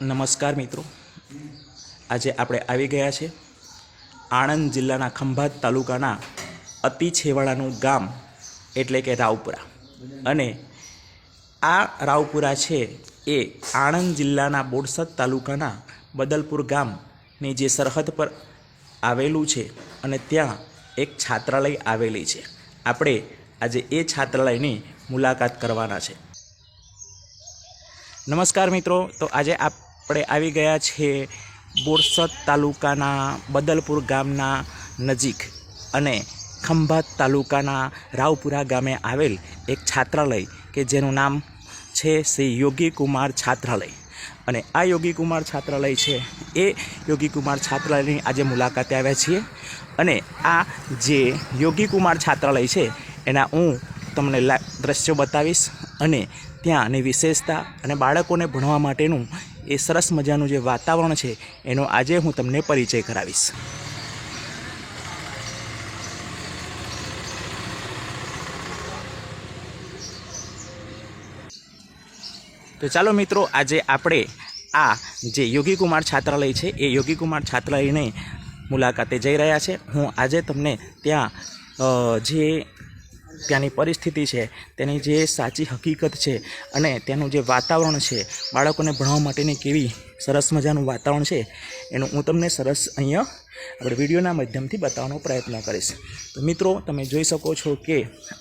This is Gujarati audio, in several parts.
નમસ્કાર મિત્રો. આજે આપણે આવી ગયા છે આણંદ જિલ્લાના ખંભાત તાલુકાના અતિ છેવાડાનું ગામ, એટલે કે રાવપુરા. અને આ રાવપુરા છે એ આણંદ જિલ્લાના બોરસદ તાલુકાના બદલપુર ગામની જે સરહદ પર આવેલું છે અને ત્યાં એક છાત્રાલય આવેલી છે. આપણે આજે એ છાત્રાલયની મુલાકાત કરવાના છે. નમસ્કાર મિત્રો, તો આજે આપણે આવી ગયા છીએ બોરસદ તાલુકાના બદલપુર ગામના નજીક અને ખંભાત તાલુકાના રાવપુરા ગામે આવેલ એક છાત્રાલય કે જેનું નામ છે શ્રી યોગી કુમાર છાત્રાલય. અને આ યોગી કુમાર છાત્રાલય છે, એ યોગી કુમાર છાત્રાલયની આજે મુલાકાતે આવ્યા છીએ. અને આ જે યોગી કુમાર છાત્રાલય છે, એના હું તમને દ્રશ્યો બતાવીશ અને ત્યાંની વિશેષતા અને બાળકોને ભણવા માટેનું એ સરસ મજાનું જે વાતાવરણ છે, એનો આજે હું તમને પરિચય કરાવીશ. તો ચાલો મિત્રો, આજે આપણે આ જે યોગી કુમાર છાત્રાલય છે, એ યોગી કુમાર છાત્રાલયની મુલાકાતે જઈ રહ્યા છે. હું આજે તમને ત્યાં જે ત્યાંની પરિસ્થિતિ છે, તેની જે સાચી હકીકત છે અને તેનું જે વાતાવરણ છે, બાળકોને ભણવા માટેની કેવી સરસ મજાનું વાતાવરણ છે, એનું હું તમને સરસ અહીંયા આપણે વિડીયોના માધ્યમથી બતાવવાનો પ્રયત્ન કરીશ. તો મિત્રો, તમે જોઈ શકો છો કે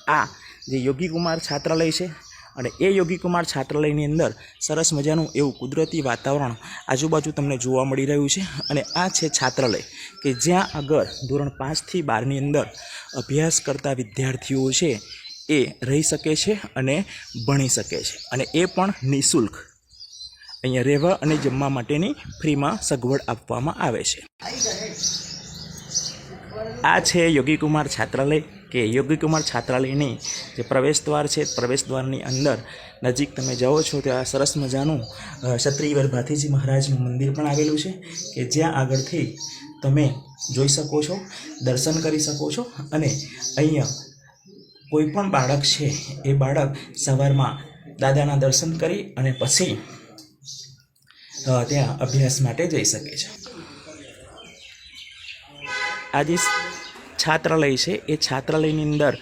આ જે યોગી કુમાર છાત્રાલય છે અને એ યોગી કુમાર છાત્રાલયની અંદર સરસ મજાનું એવું કુદરતી વાતાવરણ આજુબાજુ તમને જોવા મળી રહ્યું છે. અને આ છે છાત્રાલય કે જ્યાં આગળ ધોરણ પાંચથી બારની અંદર અભ્યાસ કરતા વિદ્યાર્થીઓ છે એ રહી શકે છે અને ભણી શકે છે. અને એ પણ નિઃશુલ્ક. અહીંયા રહેવા અને જમવા માટેની ફ્રીમાં સગવડ આપવામાં આવે છે. આ છે યોગીકુમાર છાત્રાલય. કે યોગીકુમાર છાત્રાલયની જે પ્રવેશ દ્વાર છે પ્રવેશ દ્વારની અંદર નજીક તમે જાઓ છો, ત્યાં સરસ મજાનું ક્ષત્રિય ભાથીજી મહારાજનું મંદિર પણ આવેલું છે, કે જ્યાં આગળથી તમે જોઈ શકો છો, દર્શન કરી શકો છો અને અહીંયા કોઈ પણ બાળક છે, એ બાળક સવારમાં દાદાના દર્શન કરી અને પછી ત્યાં અભ્યાસ માટે જઈ શકે છે. આ જે છાત્રાલય છે. એ છાત્રાલયની અંદર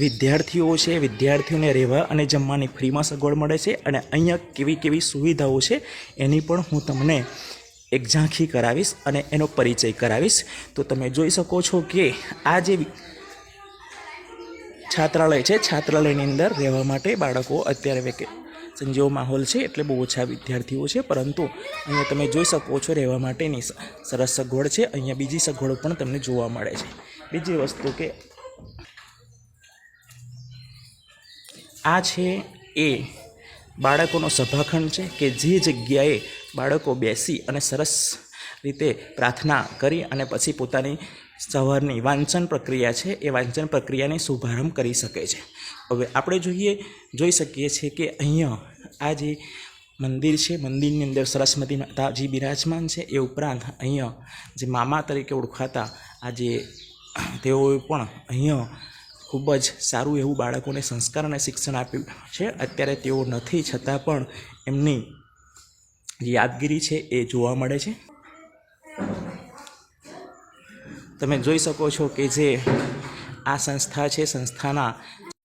વિદ્યાર્થીઓ છે, વિદ્યાર્થીઓને રહેવા અને જમવાની ફ્રીમાં સગવડ મળે છે અને અહીંયા કેવી કેવી સુવિધાઓ છે એની પણ હું તમને એક ઝાંખી કરાવીશ અને એનો પરિચય કરાવીશ. તો તમે જોઈ શકો છો કે આ જે છાત્રાલય છે, છાત્રાલયની અંદર રહેવા માટે બાળકો અત્યારે વેકે સંજીવ માહોલ છે એટલે બહુ ઓછા વિદ્યાર્થીઓ છે, પરંતુ અહીંયા તમે જોઈ શકો છો રહેવા માટેની સરસ સગવડ છે. અહીંયા બીજી સગવડો પણ તમને જોવા મળે છે. બીજી વસ્તુ કે આ છે એ બાળકોનો સભાખંડ છે કે જે જગ્યાએ બાળકો બેસી અને સરસ રીતે પ્રાર્થના કરી અને પછી પોતાની સવારની વાંચન પ્રક્રિયા છે, એ વાંચન પ્રક્રિયાને શુભારંભ કરી શકે છે. હવે આપણે જોઈએ, જોઈ શકીએ છીએ કે અહીંયા આ જે મંદિર છે, મંદિરની અંદર સરસ્વતી માતાજી બિરાજમાન છે, એ ઉપરાંત અહીંયા જે મામા તરીકે ઓળખાતા આ જે તેઓએ પણ અહીંયા ખૂબ જ સારું એવું બાળકોને સંસ્કાર અને શિક્ષણ આપ્યું છે. અત્યારે તેઓ નથી, છતાં પણ એમની યાદગીરી છે એ જોવા મળે છે. તમે જોઈ શકો છો કે જે આ સંસ્થા છે, સંસ્થાના